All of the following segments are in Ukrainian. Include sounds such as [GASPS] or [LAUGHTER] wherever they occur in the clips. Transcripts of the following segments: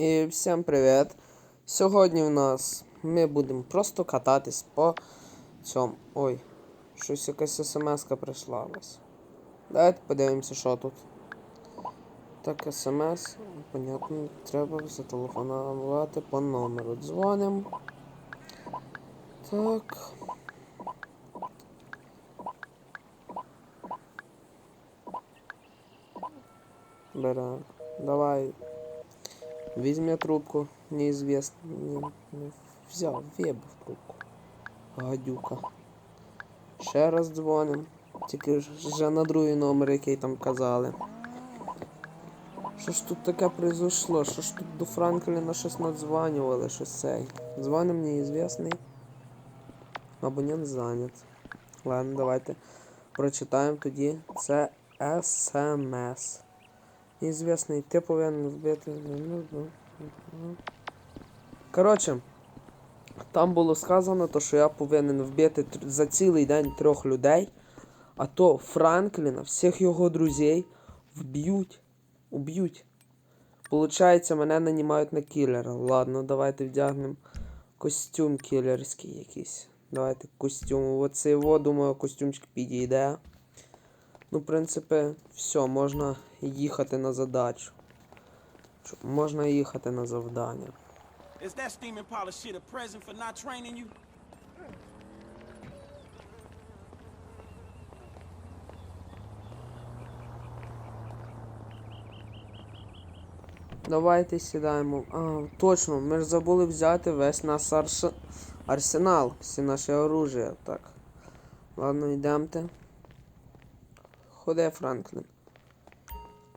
І всім привіт! Сьогодні в нас ми будемо просто кататись по цьому. Ой, щось якась смс-ка прийшла у вас. Давайте подивимося, що тут. Так, смс, понятно, треба зателефонувати по номеру. Дзвонимо. Так. Берем. Давай. Візьме трубку, неізвісний. Не, не взяв, вибив трубку. Гадюка. Ще раз дзвоним. Тільки вже на другий номер, який там казали. Що ж тут таке произошло? Що ж тут до Франкліна щось надзванювали, щось цей. Дзвоним неізвісний. Абонент зайнят. Ладно, давайте прочитаємо тоді. Це СМС. Неізвісний, ти повинен вбити. Коротше, там було сказано, то, що я повинен вбити за цілий день трьох людей, а то Франкліна, всіх його друзей вб'ють. Уб'ють. Получається, мене нанімають на кілера. Ладно, давайте вдягнемо костюм кілерський якийсь. Давайте костюм. Оцей во, думаю, костюмчик підійде. Ну, в принципі, все, можна їхати на задачу. Можна їхати на завдання. Is that steaming pile of shit a present for not training you? Давайте сідаємо. А, точно, ми ж забули взяти весь наш арсенал, всі наші оружия. Так. Ладно, йдемте. Ходи, Франклін.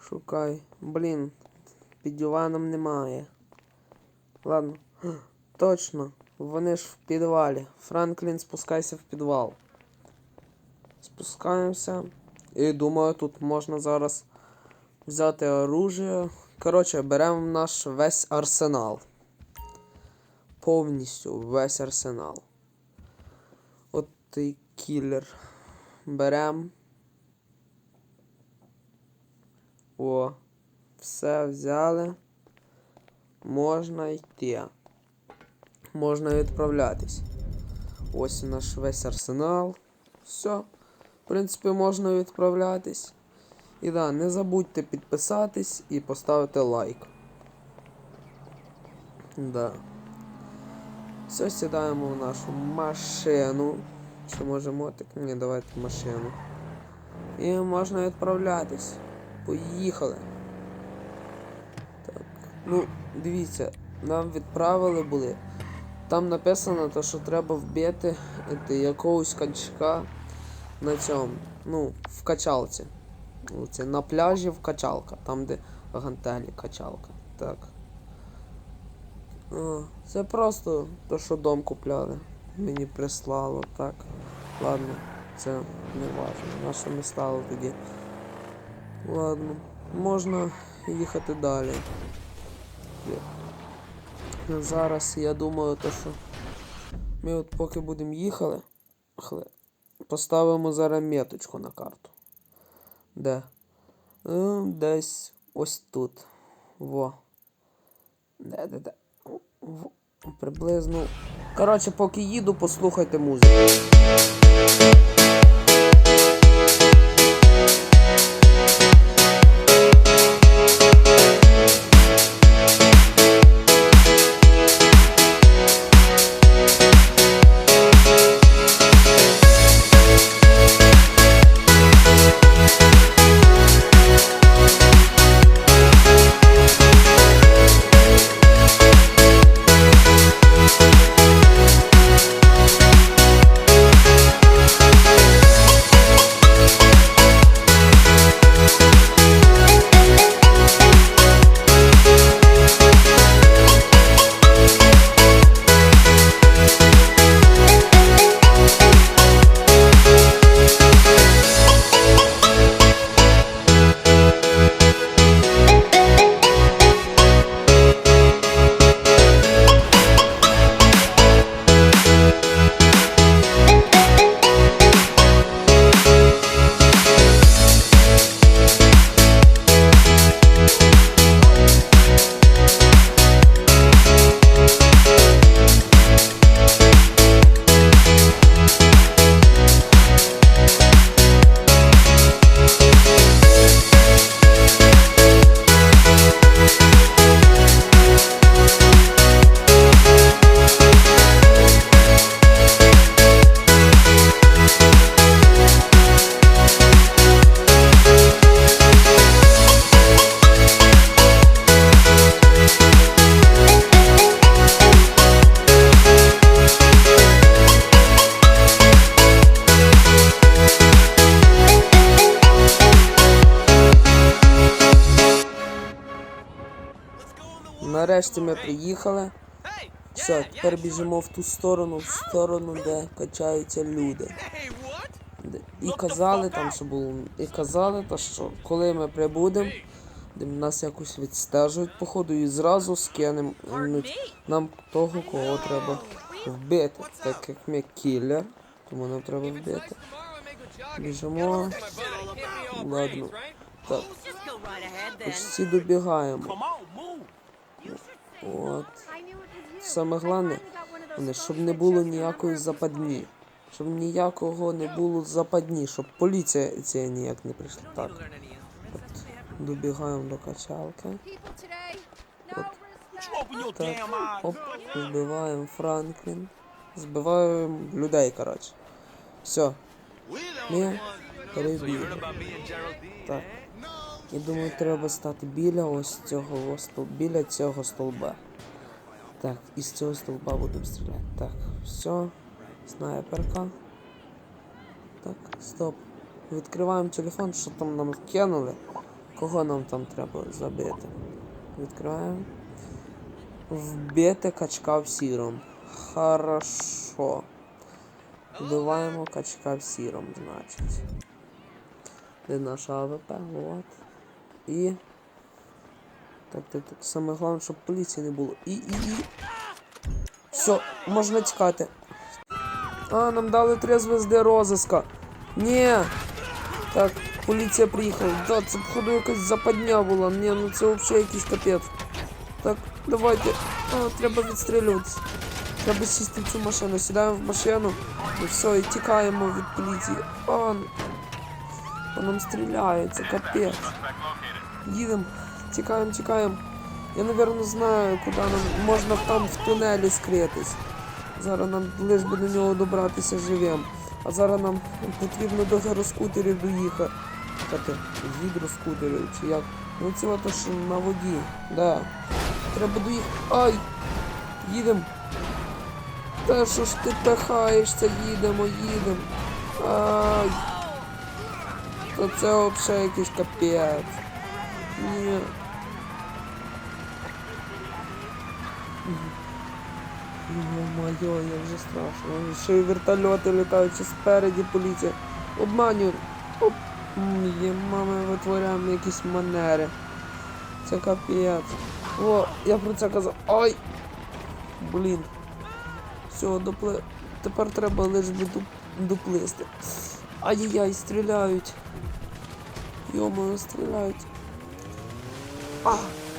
Шукай. Блін, під диваном немає. Ладно. [GASPS] Точно. Вони ж в підвалі. Франклін, спускайся в підвал. Спускаємося. І думаю, тут можна зараз взяти оружие. Коротше, беремо наш весь арсенал. Повністю весь арсенал. От той кілер. Беремо. О, все взяли. Можна йти. Можна відправлятись. Ось наш весь арсенал. Все. В принципі, можна відправлятись. І да, не забудьте підписатись і поставити лайк. Да. Все, сідаємо в нашу машину. Чи може мотик? Ні, давайте машину. І можна відправлятись. Поїхали. Так. Ну, дивіться, нам відправили були. Там написано, то, що треба вбити ете, якогось качка на цьому. Ну, в качалці. Ну, Це на пляжі в качалка, там де гантелі качалка. Так. А, це просто то, що дом купляли. Мені прислало, так. Ладно, це не важливо. На що ми стали тоді. Ладно, можна їхати далі. Зараз я думаю, то, що ми от поки будемо їхали, поставимо зараз меточку на карту. Де? Е, Десь ось тут. Во. Де, де, де? Во. Приблизно. Коротше, поки їду, послухайте музику. Нарешті ми приїхали. Все, тепер біжимо в ту сторону, в сторону, де качаються люди. І казали там, що було. І казали, та що коли ми прибудемо, де нас якось відстежують, походу, і зразу скинемо нам того, кого треба вбити. Так як ми кілер, тому нам треба вбити. Біжимо. Ладно. Так, почти добігаємо. От. Саме головне, щоб не було ніякої западні. Щоб ніякого не було западні, щоб поліція ця ніяк не прийшла. Так. От. Добігаємо до качалки. Your Так. Оп, збиваємо Франклін. Збиваємо людей, коротше. Все. Ми перебігли. Так. Я думаю, треба стати біля ось цього стол... біля цього столба. Так, із цього столба будемо стріляти. Так, все. Снайперка. Так, стоп. Відкриваємо телефон, що там нам кинули. Кого нам там треба забити? Відкриваємо. Вбити качка в сіром. Хорошо. Вбиваємо качка в сіром, значить. Де наша АВП? Вот. І. Так, так, так. Саме головне, щоб поліції не було. І, і, і. Все, можна тікати. А, нам дали три звезди розиска. Ні. Так, поліція приїхала. Да, це походу якась западня була. Ні, ну це взагалі якийсь капець. Так, давайте. А, треба відстрілюватися. Треба сісти в цю машину. Сідаємо в машину. І все, і тікаємо від поліції. А, ну. по нам стріляють, це капець. Їдемо, тікаємо, тікаємо. Я, напевно, знаю, куди нам можна там в тунелі скритись. Зараз нам лиш би до нього добратися живим. А зараз нам потрібно до гіроскутерів доїхати. Гідроскутерів чи як? Ну це ото що на воді. Да. Треба доїхати. Ай! Їдемо. Та що ж ти пихаєшся, їдемо, їдемо. Ай! Та це взагалі якийсь капець. Ні. Ё-моё, як же страшно. Ще й вертольоти літають, ще спереді поліція. Обманюють. Оп. Мами, витворяємо якісь манери. Це капець. О, я про це казав. Ай! Блін. Все, допли... Тепер треба лише доплисти. Ай-яй-яй, стріляють. Йомою, стріляють. А,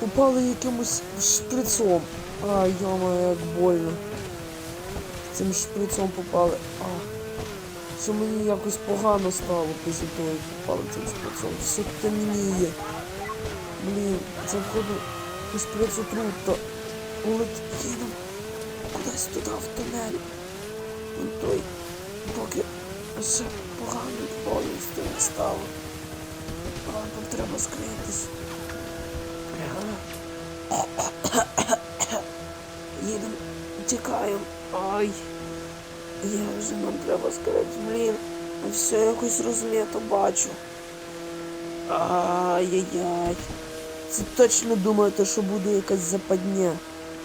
упали якимось шприцом. А, йома, як больно. Цим шприцом попали. А. Що мені якось погано стало після того, як попали цим шприцом. Все темніє. Блін, це входу по шприцу. Летить їду кудись туди в тунель. Вон той, поки ще погано повністю не стало. А, нам треба скритись. Їдемо, тікаємо. Ай. Як же нам треба скритись, блін. Все якось розмито бачу. Ай-яй-яй. Це точно думаєте, що буде якась западня.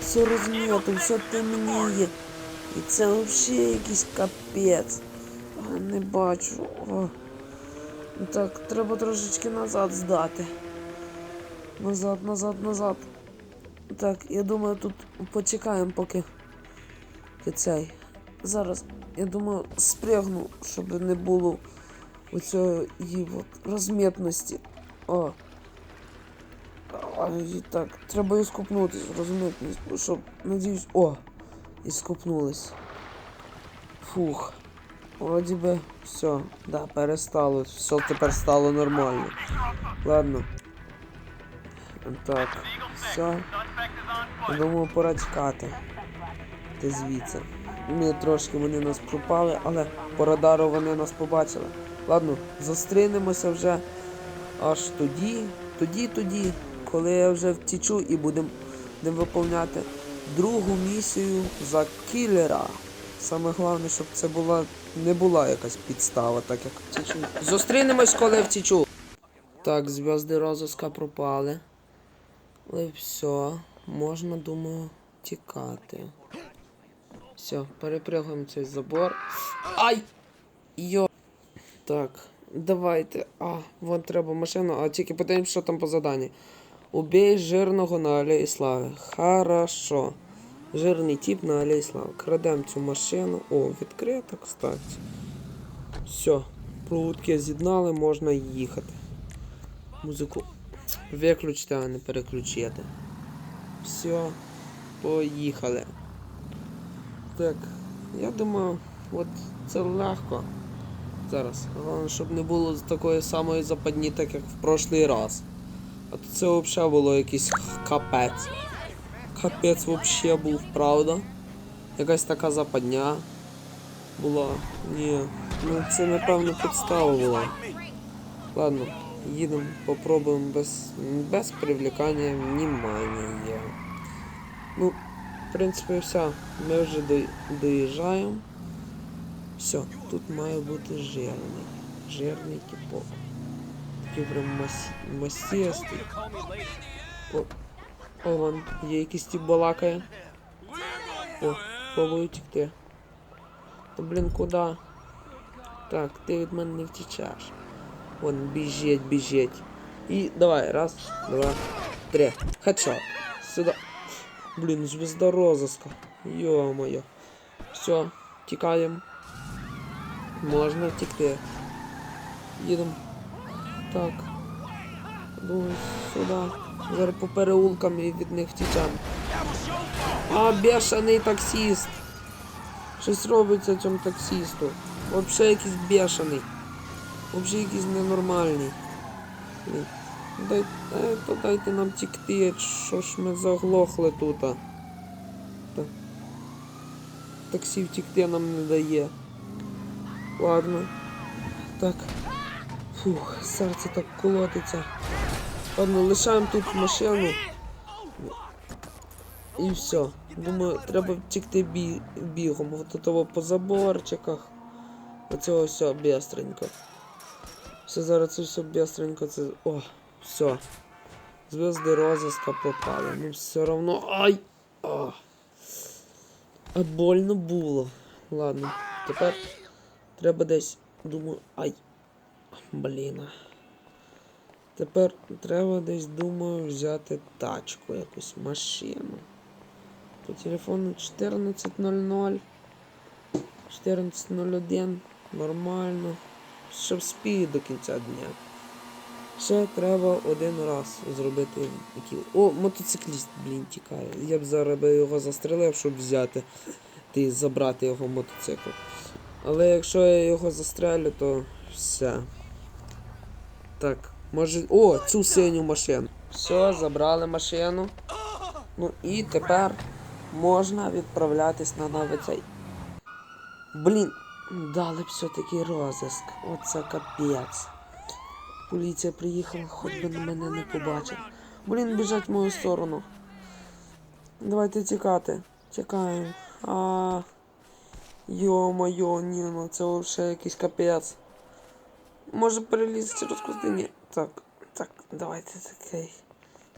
Все розмито, все темніє. І це взагалі якийсь капець. Не бачу. О. Так, треба трошечки назад здати. Назад, назад, назад. Так, я думаю, тут почекаємо, поки цей. Зараз, я думаю, спрягну, щоб не було оцієї от розмітності. О. А, і так, треба і скупнутись, розмітність, щоб, надіюсь, о, і скупнулись. Фух. Вроді би, все, да, перестало. Все тепер стало нормально. Ладно. Так, все. Думаю, пора тікати. Ти звідси. Ми трошки вони нас пропали, але по радару вони нас побачили. Ладно, зустрінемося вже аж тоді, тоді, тоді, коли я вже втічу і будемо виповняти другу місію за кілера. Саме головне, щоб це була не була якась підстава, так як втічу. Зустрінемось, коли втічу. Так, зв'язки розыска пропали. Але все. можна, думаю, тікати. Все, перепрыгуємо цей забор. Ай! Йо. Так, давайте. А, вон треба машину, а тільки подивимось, що там по заданні. Убей жирного на алеї слави. Хорошо. Жирний тип на алеї слави. Крадемо цю машину. О, відкрита, кстати. Все. Проводки з'єднали, можна їхати. Музику виключити, а не переключити. Все, поїхали. Так, я думаю, от це легко. Зараз. Головне, щоб не було такої самої западні, так як в прошлий раз. А то це взагалі було якийсь капець. Капець взагалі був, правда. Якась така западня була. Ні. Ну це напевно підстава була. Ладно, їдемо, попробуємо без, без привлікання внимання. Ну, в принципі, все. Ми вже до, доїжджаємо. Все, тут має бути жирний. Жирний типок. Такий прям мас... масістий. О, о, вон, є якийсь тип балакає. О, пробую тікти. Та блін, куди? Так, ти від мене не втічеш. Вон, біжить, біжить. І давай, раз, два, три. Хедшот. Сюди. Блін, звезда розыска. Йо-моє. Все, тікаємо. Можна втікти. Їдемо. Так. Думаю, сюди. Зараз по переулкам і від них втічемо. А, бешений таксист. Щось робиться цьому таксисту. Вообще якийсь бешений. Вообще якийсь ненормальний. Блін. Дай, е, то дайте нам тікти, що ж ми заглохли тут. Таксі втікти нам не дає. Ладно. Так. Фух, серце так колотиться. Ладно, лишаємо тут машину. І все. Думаю, треба втікти бі бігом. От того по заборчиках. Оцього все бістренько. Все зараз це все бістренько. Це. О, все. Звезди розыска попали. Ну все равно. Ай! А. а больно було. Ладно, тепер треба десь. Думаю. Ай. Блін. Тепер треба десь, думаю, взяти тачку, якусь машину. По телефону 14.00. 14.01. Нормально. Щоб спіти до кінця дня. Ще треба один раз зробити кіл. О, мотоцикліст, блін, тікає. Я б зараз би його застрелив, щоб взяти ти забрати його мотоцикл. Але якщо я його застрелю, то все. Так, може. О, цю синю машину. Все, забрали машину. Ну і тепер можна відправлятись на новий цей. Блін, дали б все-таки розиск. Оце капець. Поліція приїхала, хоч би на мене не побачив. Блін, біжать в мою сторону. Давайте тікати. Тікаємо. А. Йо-моє, ні, ну це взагалі якийсь капець. Може перелізти через кусти? Ні. Так, так, давайте такий.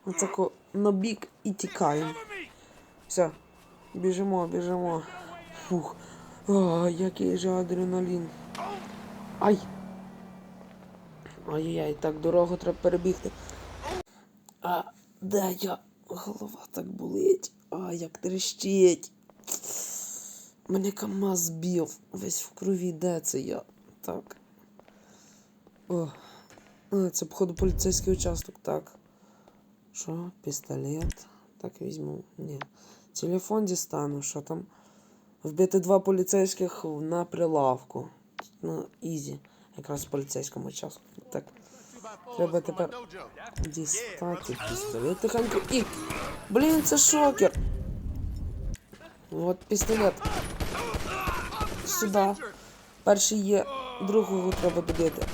Отако на бік і тікаємо. Все. Біжимо, біжимо. Фух. А, який же адреналін. Ай! Ай-яй, так дорогу треба перебігти. А, де я? Голова так болить. А, як трещить. Мене КамАЗ збив. Весь в крові, де це я? Так. О. А, це, походу, поліцейський участок, так. Що? Пістолет. Так, візьму. Ні. Телефон дістану, що там? Вбити два поліцейських на прилавку. Ну, ізі. Якраз в поліцейському участку. Так. Треба тепер дістати пістолет. Тихенько. І. Блін, це шокер. От пістолет. Сюди. Перший є, другого треба будити.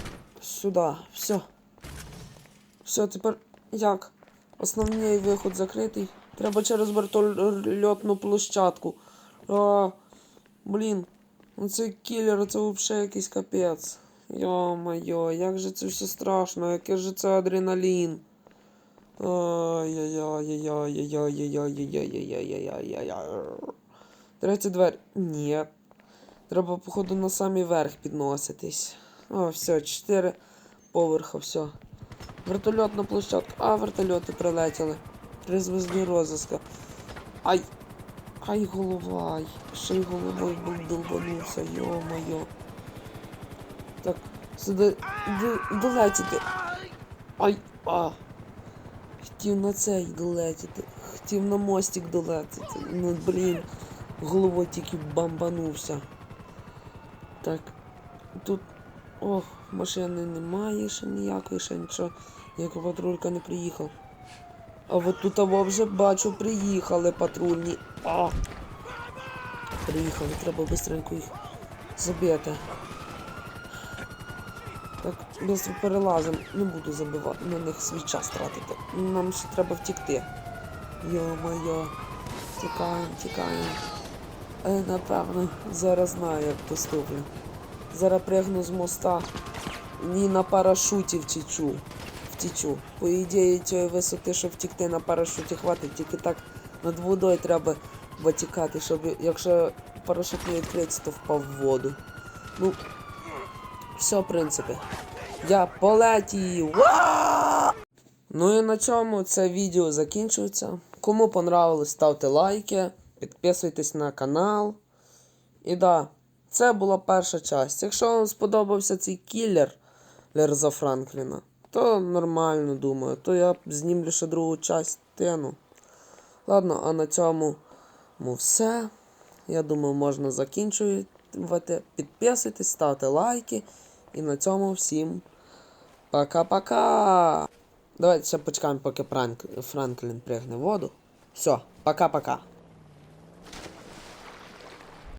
Сюди. Все. Все, тепер як? Основний виход закритий. Треба через вертольотну площадку. А. блін. Ну це кілер, це взагалі якийсь капець. йо моє як же це все страшно, який же це адреналін. Третя двері. Ні. Треба, походу, на самий верх підноситись. О, все, чотири поверха, все. Вертольотна площадка. А, вертольоти прилетіли. Три звезди розіска. Ай! Ай, голова. Ще й головою був долбанувся, йо-моє. Так, сюди долетіти. Ай, а. Хотів на цей долетіти. Хотів на мостик долетіти. Ну, блін. Головою тільки бамбанувся. Так. Тут. Ох, машини немає ще ніякої, ще нічого. Ніяка патрулька не приїхав. А от тут або вже бачу, приїхали патрульні. А! Приїхали, треба быстренько їх забити. Так, швидко перелазимо. Не буду забивати на них свій час тратити. Нам ще треба втікти. Йо-моє. Тікаємо, тікаємо. Е, напевно, зараз знаю, як поступлю. Зараз пригну з моста і на парашуті втічу. Втічу. По ідеї цієї висоти, щоб втікти на парашуті, хватить, тільки так над водою треба витікати, щоб якщо парашут не відкриється, то впав в воду. Ну, все, в принципі. Я полетів. Ну і на цьому це відео закінчується. Кому понравилось, ставте лайки, підписуйтесь на канал. І да, це була перша часть. Якщо вам сподобався цей кілер Лерза Франкліна, то нормально думаю, то я знімлю ще другу частину. Ладно, а на цьому все. Я думаю, можна закінчувати. Підписуйтесь, ставте лайки. І на цьому всім пока-пока. Давайте ще почекаємо, поки Франк... Франклін пригне воду. Все, пока-пока.